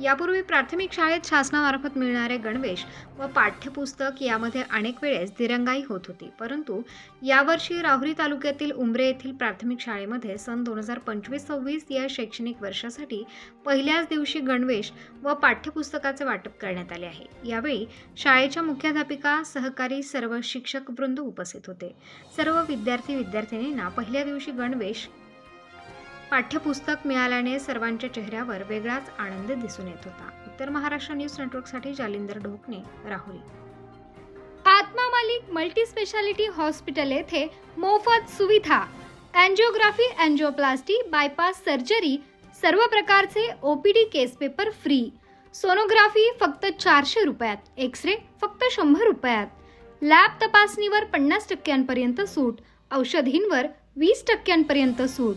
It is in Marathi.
यापूर्वी प्राथमिक शाळेत शासनामार्फत मिळणारे गणवेश व पाठ्यपुस्तक यामध्ये अनेक वेळेस दिरंगाई होत होती. परंतु यावर्षी राहुरी तालुक्यातील उंबरे येथील प्राथमिक शाळेमध्ये सन दोन हजार पंचवीस सव्वीस या शैक्षणिक वर्षासाठी पहिल्याच दिवशी गणवेश व पाठ्यपुस्तकाचे वाटप करण्यात आले आहे. यावेळी शाळेच्या मुख्याध्यापिका सहकारी सर्व शिक्षक वृंद उपस्थित होते. सर्व विद्यार्थी विद्यार्थिनींना पहिल्या दिवशी गणवेश पाठ्यपुस्तक मिळाल्याने सर्वांच्या चेहऱ्यावर वेगळाच आनंद दिसून येत होता. उत्तर महाराष्ट्र न्यूज नेटवर्कसाठी Jalinder Dhokne Rahuri. Atma Malik multi speciality hospital येथे मोफत सुविधा. अँजिओग्राफी अँजिओप्लास्टी बायपास सर्जरी सर्व प्रकारचे OPD case paper free. Sonography फक्त चारशे रुपयात एक्स रे फक्त शंभर रुपयात. लॅब तपासणीवर पन्नास टक्क्यांपर्यंत सूट औषधींवर वीस टक्क्यांपर्यंत सूट.